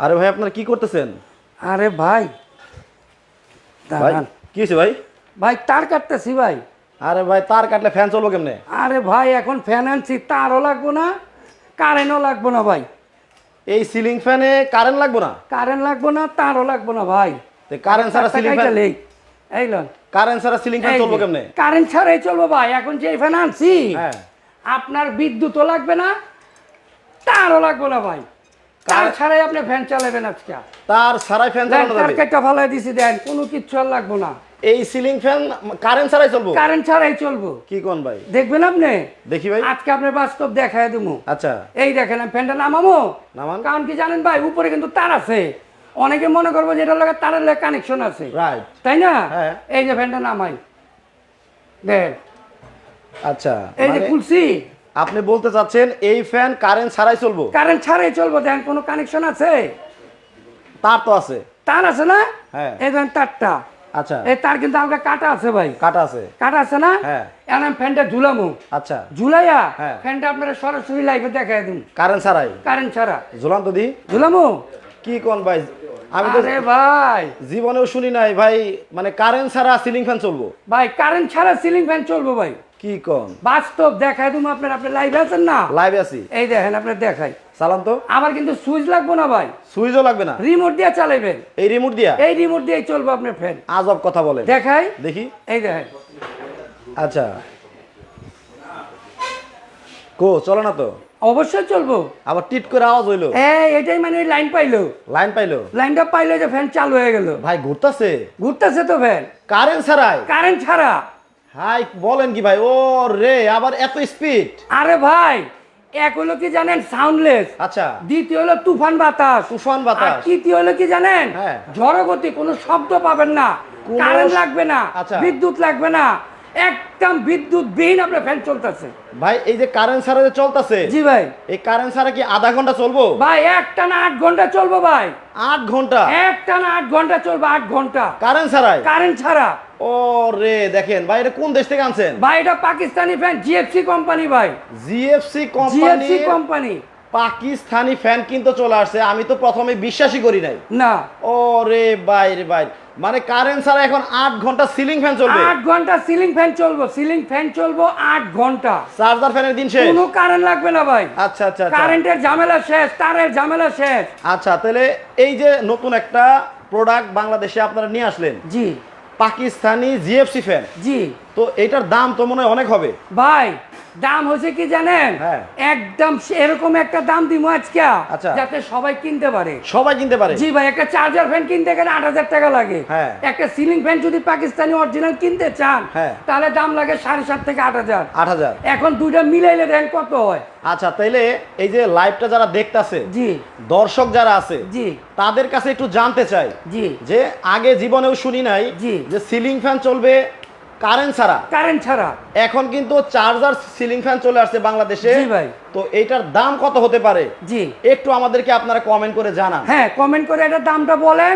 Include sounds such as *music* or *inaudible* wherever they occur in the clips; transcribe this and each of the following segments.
আরে ভাই আপনারা কি করতেছেন? আরে ভাই ভাই দাঁড়ান। কি হয়েছে ভাই? ভাই তার কাটতেছি ভাই। আরে ভাই তার কাটলে ফ্যান চলবো কেমনে? আরে ভাই এখন ফ্যান আনছি তারও লাগবো না কারেন্টও লাগবো না ভাই। এই সিলিং ফ্যানে কারেন্ট লাগবো না? কারেন্ট লাগবো না তারও লাগবো না ভাই। কারেন্ট ছাড়া সিলিং ফ্যান এই লন। কারেন্ট ছাড়া সিলিং ফ্যান চলবো কেমনে? কারেন্ট ছাড়াই চলবো ভাই এখন যে ফ্যান আনছি হ্যাঁ। আপনার বিদ্যুৎও লাগবে না তারও লাগবে না ভাই। তার ছাড়াই আপনি ফ্যান চালাবেন আজকে। তার ছাড়াই ফ্যান চালানো যাবে। কেটে ফালাই দিছি দেন কোনো কিচ্ছু আর লাগবো না। এই সিলিং ফ্যান কারেন্ট ছাড়াই চলবো? কারেন্ট ছাড়াই চলবো। কি কোন ভাই? দেখবেন আপনি? দেখি ভাই। আজকে আপনার বাস্তব দেখায় দেবো আচ্ছা। এই দেখেন আমি ফ্যানটা নামাবো নামান। কারণ কি জানেন ভাই উপরে কিন্তু তার আছে। অনেকে মনে করব যে এটার লগে তারের লগে কানেকশন আছে। রাইট তাই না? হ্যাঁ। এই যে ফ্যানটা নামাই। দেখ আচ্ছা এই যে মানে খুলছি। আপনি বলতে চাচ্ছেন এই ফ্যান কারেন্ট ছাড়াই চলবো? কারেন্ট ছাড়াই চলবো দেন কোনো কানেকশন আছে? তার তো আছে। তার আছে না? হ্যাঁ। এই ধরেন তারটা। আচ্ছা। এই তার কিন্তু হালকা কাটা আছে ভাই। কাটা আছে। কাটা আছে না? হ্যাঁ। আমি ফ্যানটা ঝুলামো। আচ্ছা। ঝুলাইয়া হ্যাঁ। ফ্যানটা আপনারা সরাসরি লাইভে দেখাই দিন। কারেন্ট ছাড়াই। কারেন্ট ছাড়া। ঝুলান তো দি। ঝুলামো? কি কোন ভাই? আমি তো ভাই। জীবনেও শুনি নাই ভাই মানে কারেন্ট ছাড়া সিলিং ফ্যান চলবো। ভাই কারেন্ট ছাড়া সিলিং ফ্যান চলবো ভাই। কি কোন বাস্তব দেখাই তুমি আপনার আপনি লাইভে আছেন না? লাইভে আছি। এই দেখেন আপনার দেখাই। চালান তো। আবার কিন্তু সুইচ লাগবো না ভাই? সুইচও লাগবে না? রিমোট দিয়ে চালাইবেন। এই রিমোট দিয়া? এই রিমোট দিয়ে চলবো আপনার ফ্যান আজব কথা বলেন। দেখাই। দেখি। এই দেখেন। আচ্ছা। কো চলো না তো। অবশ্যই চলবো। আবার টিট করে আওয়াজ হইল। এই এটাই মানে লাইন পাইলো। লাইন পাইলো? লাইনটা পাইলো যে ফ্যান চালু হয়ে গেল। ভাই ঘুরতাছে? ঘুরতেছে তো ফ্যান কারেন্ট ছাড়াই? কারেন্ট ছাড়া। হাই বলেন কি ভাই? ও রে আবার এত স্পিড আরে ভাই এক হলো কি জানেন সাউন্ডলেস আচ্ছা। দ্বিতীয় হলো তুফান বাতাস। তুফান বাতাস। তৃতীয় হলো কি জানেন হ্যাঁ। ঝড়গতি কোনো শব্দ পাবেন না। কারেন্ট লাগবে না আচ্ছা। বিদ্যুৎ লাগবে না। একদম বিদ্যুৎ বিহীন আপনার ফ্যান চলতেছে। ভাই এই যে কারেন্ট ছাড়া যে চলতেছে? জি ভাই। এই কারেন্ট ছাড়া কি আধা ঘণ্টা চলবো? ভাই একটা না আট ঘণ্টা চলবো ভাই। আট ঘণ্টা? একটা না আট ঘণ্টা চলবে আট ঘণ্টা। কারেন্ট ছাড়াই? কারেন্ট ছাড়া। ও রে দেখেন ভাই এটা কোন দেশ থেকে আনছেন? ভাই এটা পাকিস্তানি ফ্যান জিএফসি কোম্পানি ভাই। GFC company GFC company Pakistani fan কিন্তু চলে আসছে। আমি তো প্রথমে বিশ্বাসই করি নাই। না। ও রে ভাই রে ভাই। মানে কারেন্ট ছাড়া এখন আট ঘণ্টা সিলিং ফ্যান চলবে। আট ঘণ্টা সিলিং ফ্যান চলবো সিলিং ফ্যান চলবো আট ঘণ্টা। চার্জার ফ্যানের দিন শেষ। কোনো কারেন্ট লাগবে না ভাই। আচ্ছা আচ্ছা আচ্ছা। কারেন্টের ঝামেলা শেষ তারের ঝামেলা শেষ। আচ্ছা তাহলে এই যে নতুন একটা প্রোডাক্ট বাংলাদেশে আপনারা নিয়ে আসলেন। জি। পাকিস্তানি জিএফসি ফ্যান জি। তো এটার দাম তো মনে হয় অনেক হবে। ভাই দাম হচ্ছে কি জানেন? হ্যাঁ। একদম এরকম একটা দাম দিব আজকে। আচ্ছা। যাতে সবাই কিনতে পারে। সবাই কিনতে পারে। জি ভাই একটা চার্জার ফ্যান কিনতে গেলে আট হাজার টাকা লাগে। হ্যাঁ। একটা সিলিং ফ্যান যদি পাকিস্তানি অরিজিনাল কিনতে চান হ্যাঁ। তাহলে দাম লাগে সাড়ে সাত থেকে আট হাজার। আট হাজার। এখন দুইটা মিলাইলে দেন কত হয়? আচ্ছা তাইলে এই যে লাইভটা যারা দেখতাছে জি। দর্শক যারা আছে জি। তাদের কাছে একটু জানতে চাই জি। যে আগে জীবনেও শুনি নাই জি। যে সিলিং ফ্যান চলবে কারেন্ট ছাড়া। কারেন্ট ছাড়া। এখন কিন্তু চার্জার সিলিং ফ্যান চলে আসছে বাংলাদেশে। জি ভাই। তো এইটার দাম কত হতে পারে? জি। একটু আমাদেরকে আপনারা কমেন্ট করে জানান। হ্যাঁ কমেন্ট করে এটা দামটা বলেন।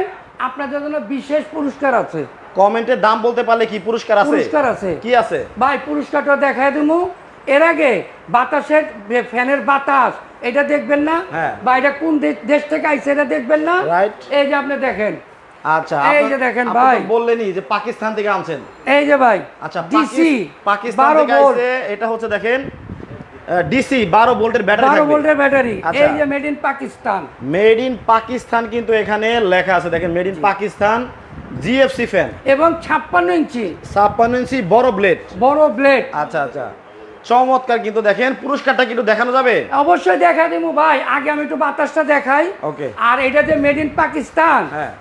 আপনাদের জন্য বিশেষ পুরস্কার আছে। কমেন্টের দাম বলতে পারলে কি পুরস্কার আছে? পুরস্কার আছে। কি আছে? ভাই পুরস্কারটা দেখায় দেবো এর আগে বাতাসের ফ্যানের বাতাস এটা দেখবেন না? হ্যাঁ। বা এটা কোন দেশ থেকে আইছে এটা দেখবেন না. এই যে আপনি দেখেন আচ্ছা এই আপনার- যে দেখেন আপনি তো ভাই। বললেনই যে পাকিস্তান থেকে আনছেন। এই যে ভাই আচ্ছা ডিসি পাকিস্তান থেকে আইছে এটা হচ্ছে দেখেন ডিসি বারো ভোল্টের ব্যাটারি বারো থাকবে। ভোল্টের ব্যাটারি। আচ্ছা। এই যে made in Pakistan made in Pakistan কিন্তু এখানে লেখা আছে দেখেন made in Pakistan GFC fan এবং ছাপ্পান্ন ইঞ্চি। ছাপ্পান্ন ইঞ্চি বড় ব্লেড বড় ব্লেড আচ্ছা আচ্ছা। চমৎকার কিন্তু দেখেন পুরস্কারটা কিন্তু দেখানো যাবে। অবশ্যই দেখা দিব ভাই আগে আমি একটু বাতাসটা দেখাই। ওকে আর এটা যে মেড ইন পাকিস্তান।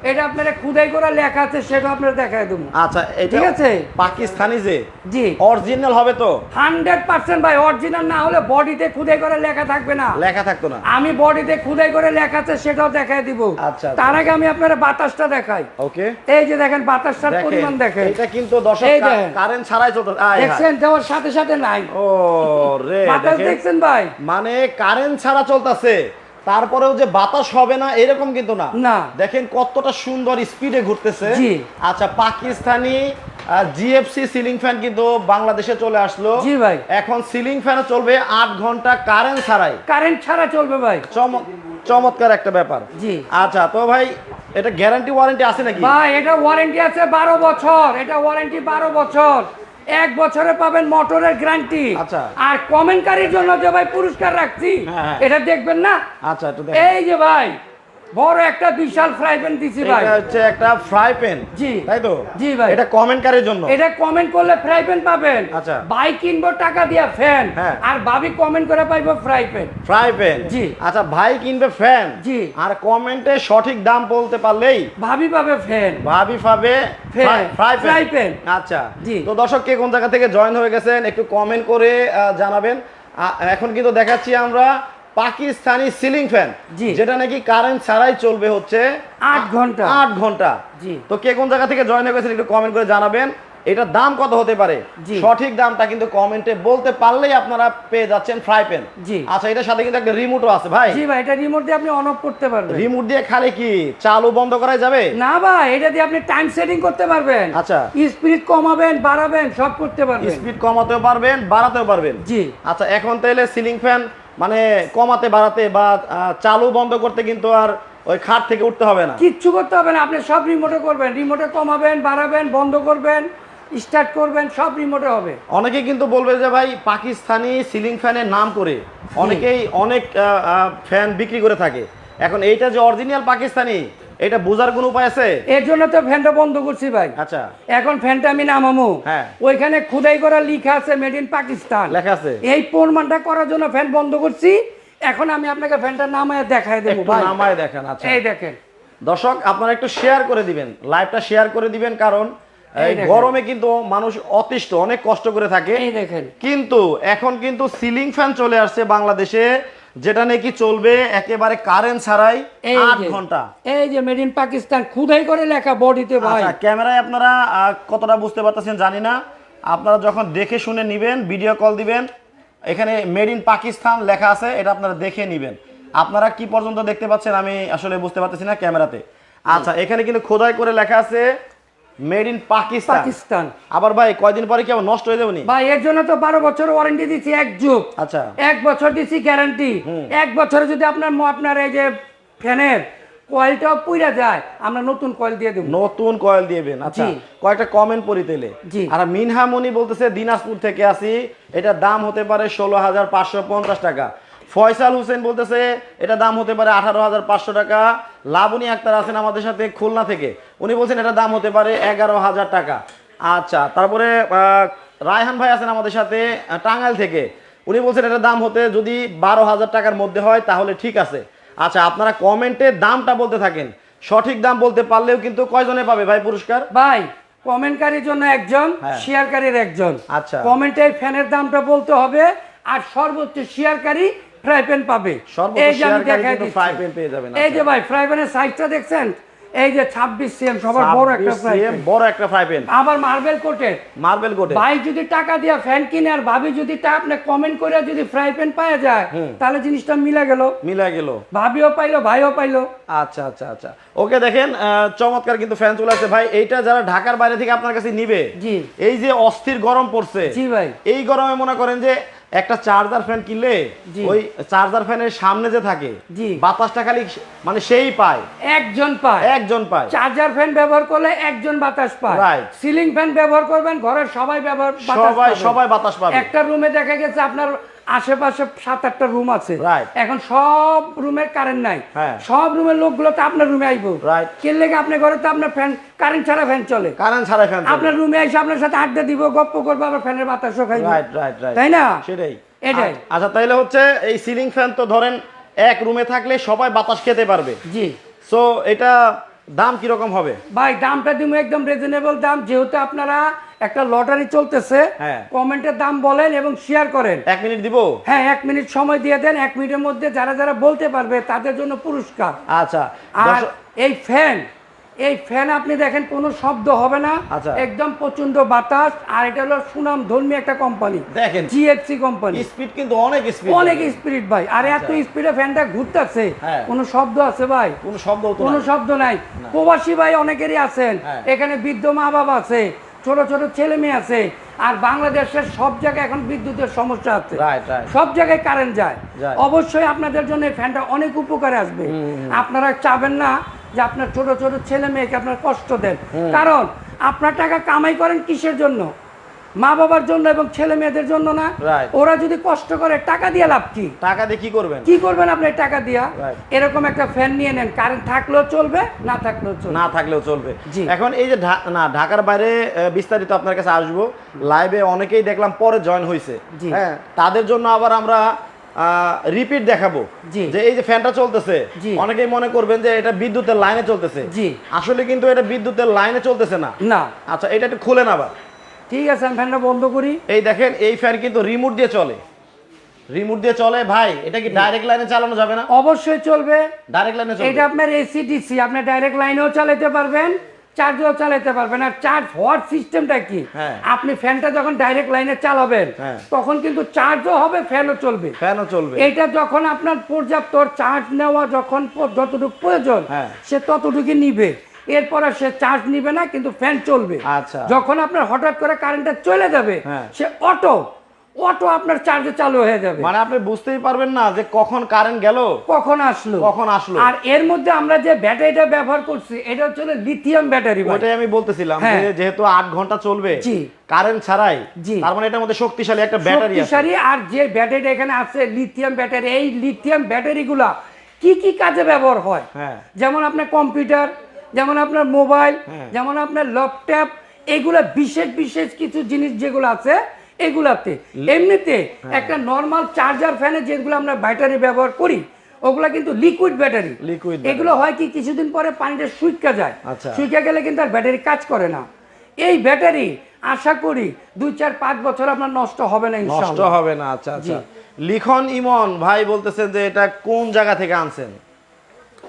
এটা আপনারা খুদাই করে লেখা আছে সেটা আপনারা দেখাই দেবো আচ্ছা এটা ঠিক আছে। পাকিস্তানি যে? জি। অরিজিনাল হবে তো? হান্ড্রেড পার্সেন্ট ভাই অরিজিনাল না হলে বডিতে খুদাই করে লেখা থাকবে না। লেখা থাকতো না। আমি বডিতে খুদাই করে লেখা আছে সেটাও দেখাই দিব। আচ্ছা, আচ্ছা। তার আগে আমি আপনারা বাতাসটা দেখাই। ওকে এই যে দেখেন বাতাসটার পরিমাণ দেখেন। এটা কিন্তু দর্শক কারেন্ট ছাড়াই চলতে দেখছেন দেওয়ার সাথে সাথে নাই। ও রে দেখছেন ভাই। মানে কারেন্ট ছাড়া চলতেছে তারপরেও যে বাতাস হবে না এরকম কিন্তু না। না। দেখেন কতটা সুন্দর স্পিডে ঘুরতেছে। আচ্ছা পাকিস্তানি জিএফসি সিলিং ফ্যান কিন্তু বাংলাদেশে চলে আসলো। জি ভাই। এখন সিলিং ফ্যানও চলবে আট ঘণ্টা কারেন্ট ছাড়াই। কারেন্ট ছাড়া চলবে ভাই। চম- চমৎকার একটা ব্যাপার। জি। আচ্ছা তো ভাই এটা গ্যারান্টি ওয়ারেন্টি আছে নাকি? ভাই এটা ওয়ারেন্টি আছে বারো বছর। এটা ওয়ারেন্টি বারো বছর। এক বছরে পাবেন মোটরের গ্যারান্টি আচ্ছা। আর কমেন্টকারীর জন্য যে ভাই পুরস্কার রাখছি হ্যাঁ, হ্যাঁ। এটা দেখবেন না আচ্ছা এই যে ভাই বড় একটা বিশাল ফ্রাই প্যান দিছি ভাই এটা হচ্ছে একটা ফ্রাই প্যান জি। তাই তো জি ভাই। এটা কমেন্টকারীর জন্য এটা কমেন্ট করলে ফ্রাই প্যান পাবেন আচ্ছা। ভাই কিনবো টাকা দিয়া ফ্যান। আর ভাবি কমেন্ট করে পাইবো ফ্রাই প্যান ফ্রাই প্যান জি। আচ্ছা ভাই কিনবে ফ্যান জি। আর কমেন্টে সঠিক দাম বলতে পারলেই ভাবি পাবে ফ্যান ভাবি পাবে ফ্রাই ফ্রাই প্যান। আচ্ছা জি। তো দর্শক কে কোন জায়গা থেকে জয়েন হয়ে গেছেন একটু কমেন্ট করে জানাবেন এখন কিন্তু দেখাচ্ছি আমরা পাকিস্তানি সিলিং ফ্যান জি। যেটা নাকি কারেন্ট ছাড়াই চলবে হচ্ছে আট ঘণ্টা। আট ঘণ্টা। জি। তো কে কোন জায়গা থেকে জয়েন হয়ে একটু কমেন্ট করে জানাবেন। এটার দাম কত হতে পারে? সঠিক দামটা কিন্তু কমেন্টে বলতে পারলেই আপনারা পেয়ে যাচ্ছেন ফ্রাই প্যান জি। আচ্ছা এটার সাথে কিন্তু একটা রিমোটও আছে ভাই। জি ভাই এটা রিমোট দিয়ে আপনি অন অফ করতে পারবেন। রিমোট দিয়ে খালি কি চালু বন্ধ করা যাবে? না ভাই এটা দিয়ে আপনি টাইম সেটিং করতে পারবেন। আচ্ছা। স্পিড কমাবেন বাড়াবেন সব করতে পারবেন। স্পিড কমাতেও পারবেন বাড়াতেও পারবেন। জি। আচ্ছা এখন তাহলে সিলিং ফ্যান মানে কমাতে বাড়াতে বা চালু বন্ধ করতে কিন্তু আর ওই খাট থেকে উঠতে হবে না। কিচ্ছু করতে হবে না আপনি সব রিমোটে করবেন। রিমোটে কমাবেন বাড়াবেন বন্ধ করবেন স্টার্ট করবেন সব রিমোটে হবে। অনেকে কিন্তু বলবে যে ভাই পাকিস্তানি সিলিং ফ্যানের নাম করে অনেকেই অনেক ফ্যান বিক্রি করে থাকে। এখন এইটা যে অরিজিনাল পাকিস্তানি এটা বোঝার কোনো উপায় আছে? এর জন্য তো ফ্যানটা বন্ধ করছি ভাই। আচ্ছা। এখন ফ্যানটা আমি নামামু। হ্যাঁ। ওইখানে খুদাই করা লিখা আছে মেড ইন পাকিস্তান লেখা আছে। এই প্রমাণটা করার জন্য ফ্যান বন্ধ করছি। এখন আমি আপনাকে ফ্যানটা নামায় দেখাই দেবো ভাই। নামায় দেখেন আচ্ছা। এই দেখেন। দর্শক আপনারা একটু শেয়ার করে দিবেন। লাইভটা শেয়ার করে দিবেন কারণ এই এই গরমে কিন্তু মানুষ অতিষ্ঠ অনেক কষ্ট করে থাকে। এই দেখেন। কিন্তু এখন কিন্তু সিলিং ফ্যান চলে আসছে বাংলাদেশে। যেটা নাকি চলবে একেবারে কারেন্ট ছাড়াই আট ঘণ্টা। এই যে মেড ইন পাকিস্তান খুদাই করে লেখা বডিতে ভাই। আচ্ছা ক্যামেরায় আপনারা কতটা বুঝতে পারতেছেন জানি না। আপনারা যখন দেখে শুনে নিবেন ভিডিও কল দিবেন এখানে মেড ইন পাকিস্তান লেখা আছে এটা আপনারা দেখে নিবেন। আপনারা কি পর্যন্ত দেখতে পাচ্ছেন আমি আসলে বুঝতে পারতেছি না ক্যামেরাতে। আচ্ছা এখানে কিন্তু খোদাই করে লেখা আছে মেড ইন পাকিস্তান পাকিস্তান আবার ভাই কয়দিন পরে কি আবার নষ্ট হয়ে যাবে ভাই এর জন্য তো বারো বছর ওয়ারেন্টি দিচ্ছি এক যুগ। আচ্ছা। এক বছর দিচ্ছি গ্যারান্টি এক বছরে যদি আপনার আপনার এই যে ফ্যানের কয়েলটাও পুইরা যায় আমরা নতুন কয়েল দিয়ে দেবো। নতুন কয়েল দিবেন আচ্ছা। কয়েকটা কমেন্ট পড়ি তেলে আর মিনহা মনি বলতেছে দিনাজপুর থেকে আসি এটা দাম হতে পারে ষোলো হাজার পাঁচশো পঞ্চাশ টাকা। ফয়সাল হোসেন বলতেছে এটা দাম হতে পারে আঠারো হাজার পাঁচশো টাকা। লাবণী আক্তার আছেন আমাদের সাথে খুলনা থেকে। উনি বলছেন এটা দাম হতে পারে এগারো হাজার টাকা। আচ্ছা তারপরে রায়হান ভাই আছেন আমাদের সাথে টাঙ্গাইল থেকে। উনি বলছেন এটা দাম হতে যদি বারো হাজার টাকার মধ্যে হয় তাহলে ঠিক আছে। আচ্ছা আপনারা কমেন্টে দামটা বলতে থাকেন। সঠিক দাম বলতে পারলেও কিন্তু কয়জনে পাবে ভাই পুরস্কার? ভাই কমেন্টকারীর জন্য একজন হ্যাঁ। শেয়ারকারীর একজন। আচ্ছা। কমেন্টে ফ্যানের দামটা বলতে হবে আর সর্বোচ্চ শেয়ারকারী ফ্রাই প্যান পাবে। এই যে আমি শেয়ারকারী দেখাই কিন্তু দিচ্ছি। পেয়ে যাবেন, এই যে আচ্ছা। ভাই ফ্রাই প্যানের সাইজটা দেখছেন? এই যে ছাব্বিশ সিএম সবার বড় একটা ফ্রাই প্যান বড় একটা ফ্রাই প্যান আবার মার্বেল কোটের মার্বেল কোটে ভাই যদি টাকা দিয়ে ফ্যান কিনে আর ভাবি যদি তা আপনি কমেন্ট করে যদি ফ্রাই প্যান পাওয়া যায় তাহলে জিনিসটা মিলে গেল। মিলা গেল। ভাবিও পাইলো ভাইও পাইলো। আচ্ছা আচ্ছা আচ্ছা। ওকে দেখেন চমৎকার কিন্তু ফ্যান চলে আসছে। ভাই এইটা যারা ঢাকার বাইরে থেকে আপনার কাছে নিবে জি। এই যে অস্থির গরম পড়ছে জি ভাই। এই গরমে মনে করেন যে একটা চার্জার ফ্যান কিনলে ওই চার্জার ফ্যানের সামনে যে থাকে। বাতাসটা খালি মানে সেই পায়। একজন পায়। একজন পায়। চার্জার ফ্যান ব্যবহার করলে একজন বাতাস পায়। রাইট সিলিং ফ্যান ব্যবহার করবেন ঘরের সবাই ব্যবহার বাতাস সবাই সবাই বাতাস পাবে। একটা রুমে দেখা গেছে আপনার আশেপাশে সাত আটটা রুম আছে. এখন সব রুমের কারেন্ট নাই। হ্যাঁ। সব রুমের লোকগুলো তো আপনার রুমে আইবো। Right. কিনলে কি আপনার ঘরে তো আপনার ফ্যান কারেন্ট ছাড়া ফ্যান চলে। কারেন্ট ছাড়া ফ্যান আপনার রুমে এসে আপনার সাথে আড্ডা দিব গপ্প করব আবার ফ্যানের বাতাসও খাইবো। তাই না? সেটাই। এটাই। আচ্ছা তাইলে হচ্ছে এই সিলিং ফ্যান তো ধরেন এক রুমে থাকলে সবাই বাতাস খেতে পারবে। জি। সো এটা দাম কীরকম হবে? ভাই দামটা দিব একদম রিজনেবল দাম। যেহেতু আপনারা একটা লটারি চলতেছে হ্যাঁ। কমেন্টের দাম বলেন এবং শেয়ার করেন। এক মিনিট দিব? হ্যাঁ এক মিনিট সময় দিয়ে দেন এক মিনিটের মধ্যে যারা যারা বলতে পারবে তাদের জন্য পুরস্কার। আচ্ছা আর এই ফ্যান এই ফ্যান আপনি দেখেন কোনো শব্দ হবে না। আচ্ছা। একদম প্রচণ্ড বাতাস আর এটা হলো সুনাম ধর্মী একটা কোম্পানি দেখেন। জিএফসি কোম্পানি স্পিড কিন্তু অনেক স্পিড অনেক স্পিড ভাই আর এত স্পিডে ফ্যানটা ঘুরতেছে। কোনো শব্দ আছে ভাই? কোনো শব্দ কোনো শব্দ নাই। প্রবাসী ভাই অনেকেরই আছেন। হ্যাঁ। এখানে বৃদ্ধ মা বাবা আছে। ছোট ছোট ছেলে মেয়ে আছে আর বাংলাদেশের সব জায়গায় এখন বিদ্যুতের সমস্যা আছে। সব জায়গায় কারেন্ট যায়। যায়। অবশ্যই আপনাদের জন্য এই ফ্যানটা অনেক উপকারে আসবে। আপনারা চাবেন না যে আপনার ছোট ছোট ছেলে মেয়েকে আপনার কষ্ট দেন। কারণ আপনার টাকা কামাই করেন কিসের জন্য? মা বাবার জন্য এবং ছেলে মেয়েদের জন্য না। ওরা যদি কষ্ট করে টাকা দিয়ে লাভ কি? টাকা দিয়ে কি করবেন? কি করবেন আপনি টাকা দিয়া? এরকম একটা ফ্যান নিয়ে নেন। কারেন্ট থাকলেও চলবে না থাকলেও চলবে। না থাকলেও চলবে। এখন এই যে না ঢাকার বাইরে বিস্তারিত আপনার কাছে আসব। লাইভে অনেকেই দেখলাম পরে জয়েন হয়েছে হ্যাঁ তাদের জন্য আবার আমরা রিপিট দেখাবো। যে এই যে ফ্যানটা চলতেছে অনেকেই মনে করবেন যে এটা বিদ্যুতের লাইনে চলতেছে। আসলে কিন্তু এটা বিদ্যুতের লাইনে চলতেছে না। না। আচ্ছা এটা একটু খুলেন আবার। ঠিক আছে আমি ফ্যানটা বন্ধ করি। এই দেখেন এই ফ্যান কিন্তু রিমোট দিয়ে চলে। রিমোট দিয়ে চলে ভাই এটা কি ডাইরেক্ট লাইনে চালানো যাবে না? অবশ্যই চলবে। ডাইরেক্ট লাইনে চলবে। এটা আপনার এসি ডিসি আপনি ডাইরেক্ট লাইনেও চালাতে পারবেন চার্জেও চালাতে পারবেন। আর চার্জ হওয়ার সিস্টেমটা কি? হ্যাঁ। আপনি ফ্যানটা যখন ডাইরেক্ট লাইনে চালাবেন হ্যাঁ। তখন কিন্তু চার্জও হবে ফ্যানও চলবে। ফ্যানও চলবে। এটা যখন আপনার পর্যাপ্ত চার্জ নেওয়া যখন যতটুকু প্রয়োজন হ্যাঁ। সে ততটুকু নিবে। এরপর আর সে চার্জ নিবে না কিন্তু ফ্যান চলবে আচ্ছা। যখন আপনার হঠাৎ করে কারেন্টটা চলে যাবে হ্যাঁ। সে অটো অটো আপনার চার্জে চালু হয়ে যাবে মানে আপনি বুঝতেই পারবেন না যে কখন কারেন্ট গেল কখন আসলো কখন আসলো আর এর মধ্যে আমরা যে ব্যাটারিটা ব্যবহার করছি এটা হচ্ছে লিথিয়াম ব্যাটারি ভাই। ওইটাই আমি বলতেছিলাম হ্যাঁ। যে যেহেতু আট ঘণ্টা চলবে জি। কারেন্ট ছাড়াই জি। তার মানে এটার মধ্যে শক্তিশালী একটা ব্যাটারি আছে শক্তিশালী আর যে ব্যাটারিটা এখানে আছে লিথিয়াম ব্যাটারি এই লিথিয়াম ব্যাটারিগুলা কি কি কাজে ব্যবহার হয় হ্যাঁ যেমন আপনার কম্পিউটার যেমন আপনার মোবাইল হ্যাঁ। যেমন আপনার ল্যাপটপ এগুলা বিশেষ বিশেষ কিছু জিনিস যেগুলো আছে এগুলাতে। এমনিতে হ্যাঁ। একটা নর্মাল চার্জার ফ্যানে যেগুলো আমরা ব্যাটারি ব্যবহার করি ওগুলা কিন্তু লিকুইড ব্যাটারি Liquid এগুলো হয় কি কিছুদিন পরে পানিটা শুইকা যায়। আচ্ছা। শুইকা গেলে কিন্তু আর ব্যাটারি কাজ করে না। এই ব্যাটারি আশা করি দুই চার পাঁচ বছর আপনার নষ্ট হবে না নষ্ট হবে না আচ্ছা আচ্ছা। লিখন ইমন ভাই বলতেছেন যে এটা কোন জায়গা থেকে আনছেন?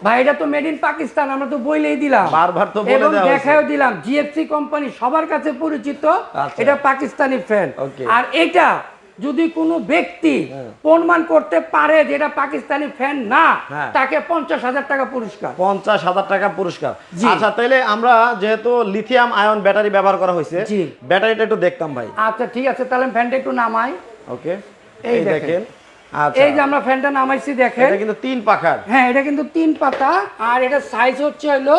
ভাই এটা তো মেড ইন পাকিস্তান আমরা তো বইলেই দিলাম। বারবার তো বলে দেওয়া দেখাও দিলাম জিএফসি কোম্পানি সবার কাছে পরিচিত আচ্ছা। এটা পাকিস্তানি ফ্যান আর এটা যদি কোনো ব্যক্তি প্রমাণ করতে পারে যে এটা পাকিস্তানি ফ্যান না হ্যাঁ। তাকে পঞ্চাশ হাজার টাকা পুরস্কার। পঞ্চাশ হাজার টাকা পুরস্কার। আচ্ছা তাহলে আমরা যেহেতু লিথিয়াম আয়ন ব্যাটারি ব্যবহার করা হয়েছে। ব্যাটারিটা একটু দেখতাম ভাই। আচ্ছা ঠিক আছে তাহলে ফ্যানটা একটু নামাই। ওকে। এই দেখেন। আচ্ছা। এই যে আমরা ফ্যানটা নামাইছি দেখেন। এটা কিন্তু তিন পাখার। হ্যাঁ এটা কিন্তু তিন পাতা আর এটা সাইজ হচ্ছে হলো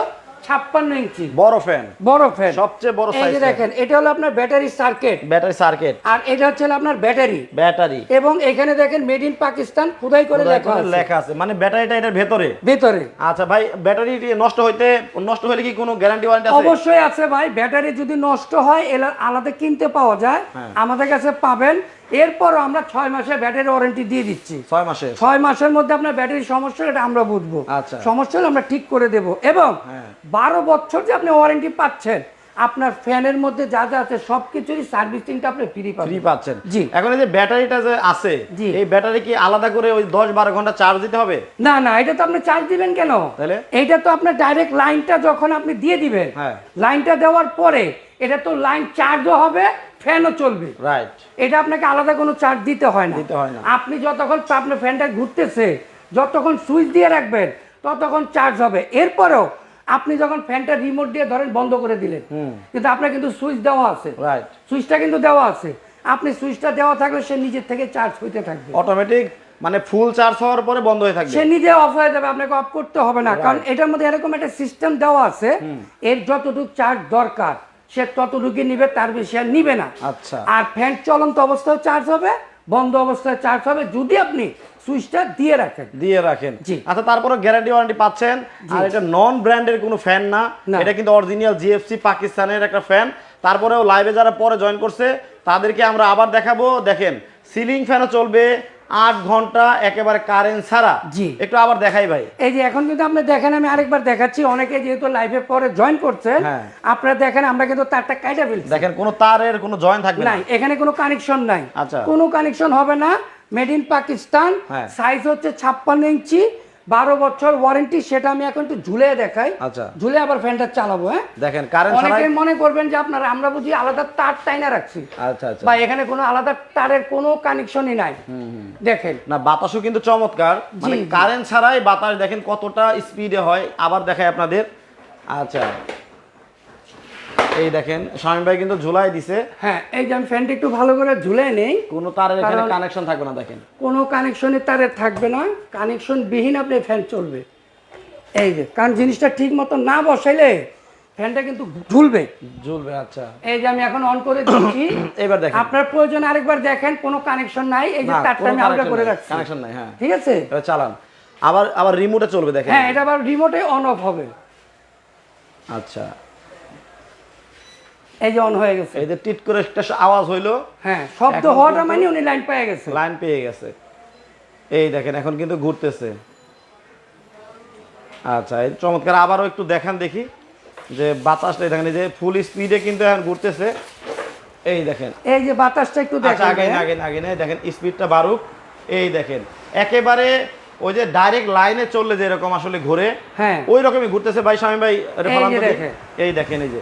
ছাপ্পান্ন ইঞ্চি। বড় ফ্যান বড় ফ্যান সবচেয়ে বড় সাইজ দেখেন এটা হলো আপনার ব্যাটারি সার্কিট ব্যাটারি সার্কিট আর এটা হচ্ছে আপনার ব্যাটারি ব্যাটারি এবং এখানে দেখেন মেড ইন পাকিস্তান খোদাই করে লেখা আছে। লেখা আছে। মানে ব্যাটারিটা এটার ভেতরে? ভেতরে। আচ্ছা ভাই ব্যাটারি নষ্ট হইতে নষ্ট হলে কি কোনো গ্যারান্টি ওয়ারেন্টি আছে? অবশ্যই আছে ভাই। ব্যাটারি যদি নষ্ট হয় আলাদা কিনতে পাওয়া যায়। হ্যাঁ। আমাদের কাছে পাবেন এরপরও আমরা ছয় মাসের ব্যাটারি ওয়ারেন্টি দিয়ে দিচ্ছি ছয় মাসে ছয় মাসের মধ্যে আপনার ব্যাটারি সমস্যা এটা আমরা বুঝব আচ্ছা। সমস্যা হলে আমরা ঠিক করে দেব এবং হ্যাঁ। বারো বছর যে আপনি ওয়ারেন্টি পাচ্ছেন আপনার ফ্যানের মধ্যে যা যা আছে সব কিছুরই সার্ভিসিংটা আপনি ফ্রি ফ্রি পাচ্ছেন জি। এখন এই যে ব্যাটারিটা যে আছে। এই ব্যাটারি কি আলাদা করে ওই দশ বারো ঘণ্টা চার্জ দিতে হবে না না এটা তো আপনি চার্জ দিবেন কেন তাহলে? এটা তো আপনার ডাইরেক্ট লাইনটা যখন আপনি দিয়ে দিবেন হ্যাঁ। লাইনটা দেওয়ার পরে এটা তো লাইন চার্জও হবে ফ্যানও চলবে। রাইট এটা আপনাকে আলাদা কোনো চার্জ দিতে হয় না। দিতে হয় না। আপনি যতক্ষণ আপনার ফ্যানটা ঘুরতেছে যতক্ষণ সুইচ দিয়ে রাখবেন ততক্ষণ চার্জ হবে। এরপরেও আপনি যখন ফ্যানটা রিমোট দিয়ে ধরেন বন্ধ করে দিলেন কিন্তু আপনার কিন্তু সুইচ দেওয়া আছে। রাইট সুইচটা কিন্তু দেওয়া আছে। আপনি সুইচটা দেওয়া থাকলে সে নিজের থেকে চার্জ হইতে থাকবে। অটোমেটিক মানে ফুল চার্জ হওয়ার পরে বন্ধ হয়ে থাকবে। সে নিজে অফ হয়ে যাবে আপনাকে অফ করতে হবে না। কারণ এটার মধ্যে এরকম একটা সিস্টেম দেওয়া আছে। এর যতটুকু চার্জ দরকার সে তত ততটুকু নিবে তার বেশি আর নিবে না। আচ্ছা। আর ফ্যান চলন্ত অবস্থায় চার্জ হবে বন্ধ অবস্থায় চার্জ হবে যদি আপনি সুইচটা দিয়ে রাখেন। দিয়ে রাখেন। আচ্ছা তারপরে গ্যারান্টি ওয়ারেন্টি পাচ্ছেন। আর এটা নন ব্র্যান্ডের কোনো ফ্যান না। না। এটা কিন্তু অরিজিনাল জিএফসি পাকিস্তানের একটা ফ্যান তারপরেও লাইভে যারা পরে জয়েন করছে তাদেরকে আমরা আবার দেখাবো। দেখেন সিলিং ফ্যানও চলবে আট ঘণ্টা একেবারে কারেন্ট ছাড়া জি। একটু আবার দেখাই ভাই এই যে এখন কিন্তু আপনি দেখেন আমি আরেকবার দেখাচ্ছি অনেকে যেহেতু লাইফে পরে জয়েন করছেন হ্যাঁ। আপনারা দেখেন আমরা কিন্তু তারটা কাইটা ফেলছি দেখেন কোনো তারের কোনো জয়েন থাকবে না এখানে কোনো কানেকশন নাই আচ্ছা। কোনো কানেকশন হবে না মেড ইন পাকিস্তান। সাইজ হচ্ছে ছাপ্পান্ন ইঞ্চি বারো বছর ওয়ারেন্টি সেটা আমি এখন একটু ঝুলে দেখাই। আচ্ছা। ঝুলে আবার ফ্যানটা চালাবো হ্যাঁ? দেখেন কারেন্ট ছাড়া অনেকে মনে করবেন যে আপনারা আমরা বুঝি আলাদা তার টাইনা রাখছি। আচ্ছা আচ্ছা। বা এখানে কোনো আলাদা তারের কোনো কানেকশনই নাই। দেখেন। না বাতাসও কিন্তু চমৎকার। মানে। কারেন্ট ছাড়াই বাতাস দেখেন কতটা স্পিডে হয়। আবার দেখাই আপনাদের। আচ্ছা। এই দেখেন স্বামী ভাই কিন্তু ঝুলাই দিছে। হ্যাঁ এই যে আমি ফ্যানটা একটু ভালো করে ঝুলে নেই কোনো তারের এখানে কানেকশন থাকবে না দেখেন। কোনো কানেকশনের তারে থাকবে না কানেকশন বিহীন আপনি ফ্যান চলবে। এই যে কারণ জিনিসটা ঠিক মতো না বসাইলে ফ্যানটা কিন্তু ঝুলবে। ঝুলবে আচ্ছা। এই যে আমি এখন অন করে দিচ্ছি। *coughs* এবার দেখেন। আপনার প্রয়োজন আরেকবার দেখেন কোনো কানেকশন নাই। এই যে তারটা আমি আলাদা করে রাখছি। কানেকশন নাই হ্যাঁ। ঠিক আছে? এবার চালান। আবার আবার রিমোটে চলবে দেখেন। হ্যাঁ এটা আবার রিমোটে অন অফ হবে। আচ্ছা। এই যে অন হয়ে গেছে। এই যে টিট করে একটা আওয়াজ হইল হ্যাঁ শব্দ হওয়াটা মানে উনি লাইন পেয়ে গেছে। লাইন পেয়ে গেছে। এই দেখেন এখন কিন্তু ঘুরতেছে। আচ্ছা এই চমৎকার আবারও একটু দেখান দেখি যে বাতাসটা দেখেন যে ফুল স্পিডে কিন্তু এখন ঘুরতেছে। এই দেখেন। এই যে বাতাসটা একটু আচ্ছা দেখেন আগে? আগে আগে নেই দেখেন স্পিডটা বাড়ুক। এই দেখেন একেবারে ওই যে ডাইরেক্ট লাইনে চললে আসলে ঘুরে হ্যাঁ। ওই রকমই ঘুরতেছে। ভাই স্বামী ভাই এই। দেখেন। এই যে?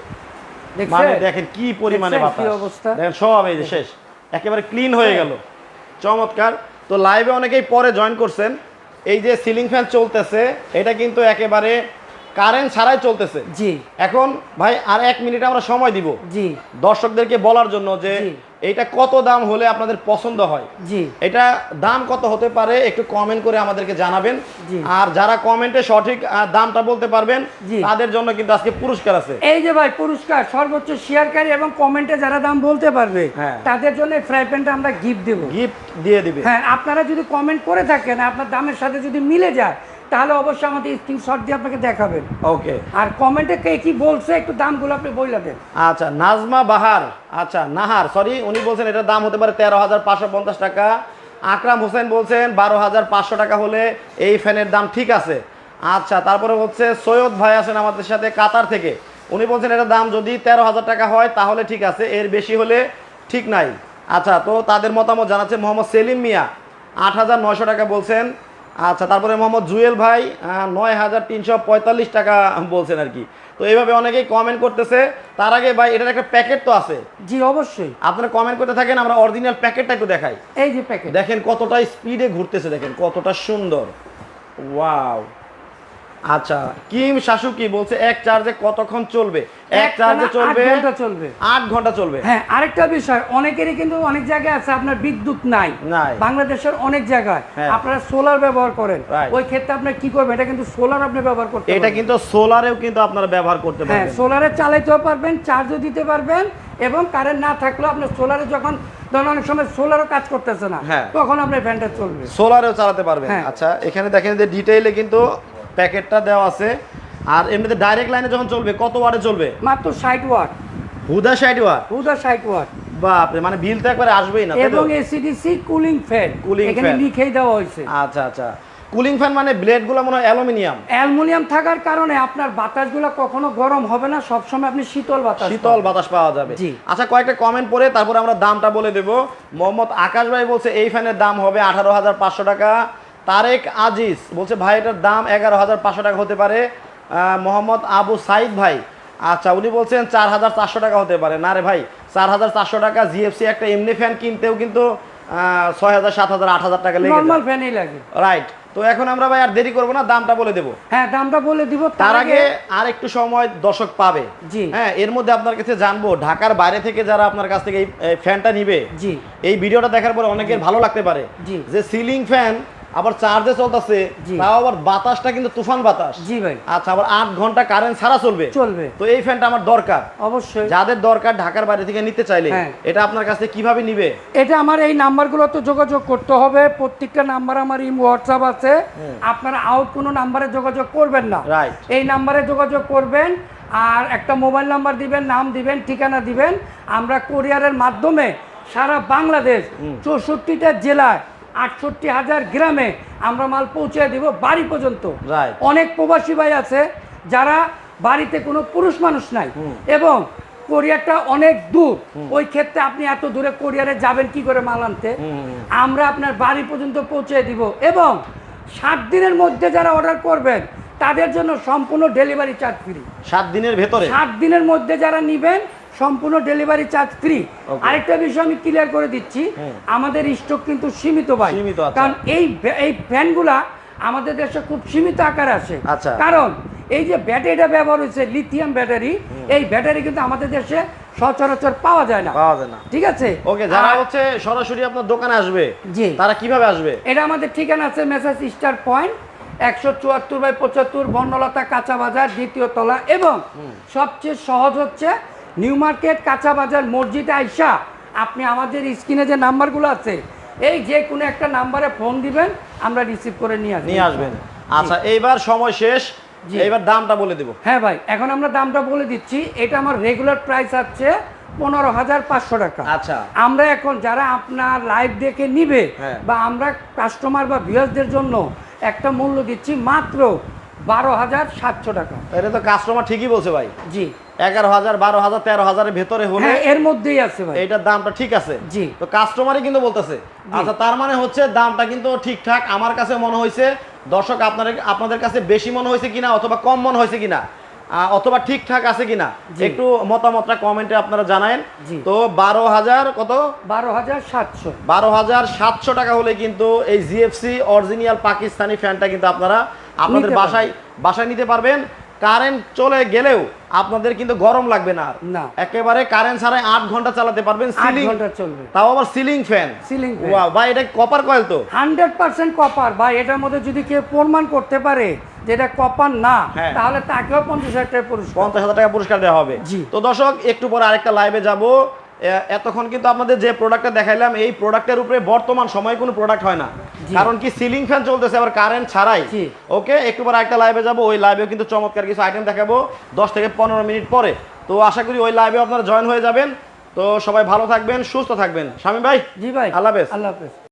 মানে দেখেন কি পরিমাণে বাতাস। দেখেন সব এই যে শেষ। একেবারে ক্লিন হয়ে গেল। চমৎকার। তো লাইভে অনেকেই পরে জয়েন করছেন। এই যে সিলিং ফ্যান চলতেছে এটা কিন্তু একেবারে কারেন্ট ছাড়াই চলতেছে। জি। এখন ভাই আর এক মিনিট আমরা সময় দিব। জি। দর্শকদেরকে বলার জন্য যে জি। এইটা কত দাম হলে আপনাদের পছন্দ হয় জি এটা দাম কত হতে পারে একটু কমেন্ট করে আমাদেরকে জানাবেন। আর যারা কমেন্টে সঠিক দামটা বলতে পারবেন। তাদের জন্য কিন্তু আজকে পুরস্কার আছে এই যে ভাই পুরস্কার সর্বোচ্চ শেয়ারকারী এবং কমেন্টে যারা দাম বলতে পারবে হ্যাঁ। তাদের জন্য ফ্রাই প্যানটা আমরা গিফট দেব গিফট দিয়ে দিবে হ্যাঁ আপনারা যদি কমেন্ট করে থাকেন আপনার দামের সাথে যদি মিলে যায় তাহলে অবশ্যই আমাদের স্ক্রিনশট দিয়ে আপনাকে দেখাবেন। ওকে আর কমেন্টে কে কি বলছে একটু দামগুলো আপনি বইলা দেন। আচ্ছা নাজমা বাহার আচ্ছা নাহার সরি উনি বলছেন এটার দাম হতে পারে তেরো হাজার পাঁচশো পঞ্চাশ টাকা। আকরাম হোসেন বলছেন বারো হাজার পাঁচশো টাকা হলে এই ফ্যানের দাম ঠিক আছে। আচ্ছা তারপরে হচ্ছে সৈয়দ ভাই আছেন আমাদের সাথে কাতার থেকে। উনি বলছেন এটার দাম যদি তেরো হাজার টাকা হয় তাহলে ঠিক আছে এর বেশি হলে ঠিক নাই। আচ্ছা তো তাদের মতামত জানাচ্ছে মোহাম্মদ সেলিম মিয়া। আট হাজার নয়শো টাকা বলছেন আচ্ছা তারপরে মোহাম্মদ জুয়েল ভাই নয় হাজার তিনশো পঁয়তাল্লিশ টাকা বলছেন আর কি। তো এইভাবে অনেকেই কমেন্ট করতেছে। তার আগে ভাই এটার একটা প্যাকেট তো আছে। জি অবশ্যই। আপনারা কমেন্ট করতে থাকেন আমরা অরিজিনাল প্যাকেটটা একটু দেখাই। এই যে প্যাকেট দেখেন কতটা স্পিডে ঘুরতেছে দেখেন কতটা সুন্দর। ওয়াও আচ্ছা কিম শাশুকি বলছে এক চার্জে কতক্ষণ চলবে? এক চার্জে চলবে? ঘণ্টা চলবে। আট ঘণ্টা চলবে। হ্যাঁ আরেকটা বিষয় অনেকেরই কিন্তু অনেক জায়গায় আছে আপনার বিদ্যুৎ নাই। বাংলাদেশের অনেক জায়গায় হ্যাঁ। আপনারা সোলার ব্যবহার করেন। ওই ক্ষেত্রে আপনার কি করবেন? এটা কিন্তু সোলার আপনি ব্যবহার করতে এটা। কিন্তু সোলারেও কিন্তু আপনারা ব্যবহার করতে হ্যাঁ পারবেন। সোলারে চালাইতেও পারবেন চার্জও দিতে পারবেন এবং কারেন্ট না থাকলেও আপনার সোলারে যখন ধরুন অনেক সময় সোলারও কাজ করতেছে না হ্যাঁ। তখন আপনার ফ্যানটা চলবে। সোলারেও চালাতে পারবেন। আচ্ছা এখানে দেখেন যে ডিটেইলে কিন্তু প্যাকেটটা দেওয়া আছে। আর এমনিতে ডাইরেক্ট লাইনে যখন চলবে কত ওয়াটে চলবে? মাত্র ষাট ওয়াট হুদা ষাট ওয়াট হুদা ষাট ওয়াট বাপরে মানে বিল তো একবারে আসবেই না? এবং এসিডিসি কুলিং ফ্যান Cooling এখানে লিখেই দেওয়া হয়েছে। আচ্ছা আচ্ছা। কুলিং ফ্যান মানে ব্লেডগুলো মনে হয় অ্যালুমিনিয়াম? অ্যালুমিনিয়াম থাকার কারণে আপনার বাতাসগুলো কখনো গরম হবে না সবসময় আপনি শীতল বাতাস শীতল বাতাস পাওয়া যাবে। জি। আচ্ছা কয়েকটা কমেন্ট পরে তারপর আমরা দামটা বলে দেব। মোহাম্মদ আকাশ ভাই বলছে এই ফ্যানের দাম হবে আঠারো হাজার পাঁচশো টাকা। তারেক আজিজ বলছে ভাই এটার দাম এগারো হাজার পাঁচশো টাকা হতে পারে। মোহাম্মদ আবু সাইদ ভাই আচ্ছা উনি বলছেন চার হাজার চারশো টাকা হতে পারে। না রে ভাই চার হাজার চারশো টাকা জিএফসি একটা এমনি ফ্যান কিনতেও কিন্তু ছয় হাজার সাত হাজার আট হাজার টাকা লেগে নর্মাল ফ্যানই লাগে। রাইট তো এখন আমরা ভাই আর দেরি করব না দামটা বলে দেবো। হ্যাঁ দামটা বলে দিব তার আগে আর একটু সময় দর্শক পাবে। জি। হ্যাঁ এর মধ্যে আপনার কাছে জানব ঢাকার বাইরে থেকে যারা আপনার কাছ থেকে এই এই ফ্যানটা নিবে জি। এই ভিডিওটা দেখার পরে অনেকের ভালো লাগতে পারে জি। যে সিলিং ফ্যান আবার চার্জে চলতেছে। তাও আবার বাতাসটা কিন্তু তুফান বাতাস। জি ভাই। আচ্ছা আবার আট ঘণ্টা কারেন্ট ছাড়া চলবে। চলবে। তো এই ফ্যানটা আমার দরকার। অবশ্যই। যাদের দরকার ঢাকার বাইরে থেকে নিতে চাইলে হ্যাঁ। এটা আপনার কাছে কীভাবে নিবে? এটা আমার এই নাম্বারগুলোতে যোগাযোগ করতে হবে। প্রত্যেকটা নাম্বার আমার ইম হোয়াটসঅ্যাপ আছে। আপনারা আউট কোনো নাম্বারে যোগাযোগ করবেন না. এই নাম্বারে যোগাযোগ করবেন আর একটা মোবাইল নাম্বার দিবেন নাম দিবেন ঠিকানা দিবেন। আমরা কোরিয়ারের মাধ্যমে সারা বাংলাদেশ চৌষট্টিটা জেলায় আটষট্টি হাজার গ্রামে আমরা মাল পৌঁছে দিব বাড়ি পর্যন্ত। অনেক প্রবাসী ভাই আছে যারা বাড়িতে কোনো পুরুষ মানুষ নাই। এবং কোরিয়ারটা অনেক দূর। ওই ক্ষেত্রে আপনি এত দূরে কোরিয়ারে যাবেন কি করে মাল আনতে? আমরা আপনার বাড়ি পর্যন্ত পৌঁছে দিব এবং সাত দিনের মধ্যে যারা অর্ডার করবেন তাদের জন্য সম্পূর্ণ ডেলিভারি চার্জ ফ্রি সাত দিনের ভেতরে? সাত দিনের মধ্যে যারা নিবেন সম্পূর্ণ ডেলিভারি চার্জ ফ্রি আরেকটা বিষয় আমি ক্লিয়ার করে দিচ্ছি আমাদের স্টক কিন্তু সীমিত ভাই। আচ্ছা। কারণ এই এই ফ্যানগুলা আমাদের দেশে খুব সীমিত আকারে আসে। আচ্ছা। কারণ এই যে ব্যাটারিটা ব্যবহার হয়েছে লিথিয়াম ব্যাটারি এই ব্যাটারি কিন্তু আমাদের দেশে সচরাচর পাওয়া যায় না। পাওয়া যায় না। ঠিক আছে? ওকে যারা হচ্ছে সরাসরি আপনার দোকানে আসবে জি। তারা কীভাবে আসবে? এটা আমাদের ঠিকানা আছে মেসাজ স্টার পয়েন্ট একশো চুয়াত্তর বাই পঁচাত্তর বর্ণলতা কাঁচা বাজার দ্বিতীয় তলা এবং সবচেয়ে সহজ হচ্ছে নিউ মার্কেট কাঁচা বাজার মসজিদ আইসা আপনি আমাদের স্ক্রিনে যে নাম্বারগুলো আছে এই যে কোনো একটা নাম্বারে ফোন দিবেন আমরা রিসিভ করে নিয়ে আসব। নিয়ে আসবেন। আচ্ছা এইবার সময় শেষ। এইবার দামটা বলে দেবো। হ্যাঁ ভাই এখন আমরা দামটা বলে দিচ্ছি। এটা আমার রেগুলার প্রাইস আছে পনেরো হাজার পাঁচশো টাকা। আচ্ছা। আমরা এখন যারা আপনার লাইভ দেখে নিবে হ্যাঁ। বা আমরা কাস্টমার বা ভিউয়ার্সদের জন্য একটা মূল্য দিচ্ছি মাত্র বারো হাজার সাতশো টাকা। এটা তো কাস্টমার ঠিকই বলছে ভাই। জি। এগারো হাজার বারো হাজার তেরো হাজারের ভেতরে হলে হ্যাঁ এর মধ্যেই আছে ভাই। দামটা ঠিক আছে। জি। তো কাস্টমারই কিন্তু বলতেছে। আচ্ছা তার মানে হচ্ছে দামটা কিন্তু ঠিকঠাক। আমার কাছে মনে হয়েছে দর্শক আপনাদের আপনাদের কাছে বেশি মনে হয়েছে কিনা অথবা কম মনে হয়েছে কিনা অথবা ঠিকঠাক আছে কিনা একটু মতামতটা কমেন্টে আপনারা জানায়েন। তো বারো হাজার কত? বারো হাজার সাতশো। বারো হাজার সাতশো টাকা হলে কিন্তু এই জিএফসি অরিজিনাল পাকিস্তানি ফ্যানটা কিন্তু আপনারা আপনাদের বাসায় বাসায় নিতে পারবেন। কারেন্ট চলে গেলেও আপনাদের কিন্তু গরম লাগবে না। না। একেবারে কারেন্ট ছাড়াই আট ঘণ্টা চালাতে পারবেন সিলিং। ঘণ্টা চলবে। তাও আবার সিলিং ফ্যান। সিলিং ওয়াও ভাই এটা কপার কয়েল তো। Hundred percent copper. বা এটার মধ্যে যদি কেউ প্রমাণ করতে পারে যে এটা কপার না হ্যাঁ। তাহলে তাকেও পঞ্চাশ হাজার টাকা পুরস্কার। পঞ্চাশ হাজার টাকা পুরস্কার দেওয়া হবে। জি। তো দর্শক একটু পরে আরেকটা লাইভে যাব। এতক্ষণ কিন্তু আপনাদের যে প্রোডাক্টটা দেখাইলাম এই প্রোডাক্টের উপরে বর্তমান সময় কোনো প্রোডাক্ট হয় না। কারণ কি সিলিং ফ্যান চলতেছে আবার কারেন্ট ছাড়াই। ওকে একটু পরে একটা লাইভে যাব ওই লাইভেও কিন্তু চমৎকার কিছু আইটেম দেখাবো দশ থেকে পনেরো মিনিট পরে। তো আশা করি ওই লাইভে আপনারা জয়েন হয়ে যাবেন। তো সবাই ভালো থাকবেন সুস্থ থাকবেন। স্বামী ভাই জি ভাই আল্লাহ হাফেজ। আল্লাহ হাফেজ।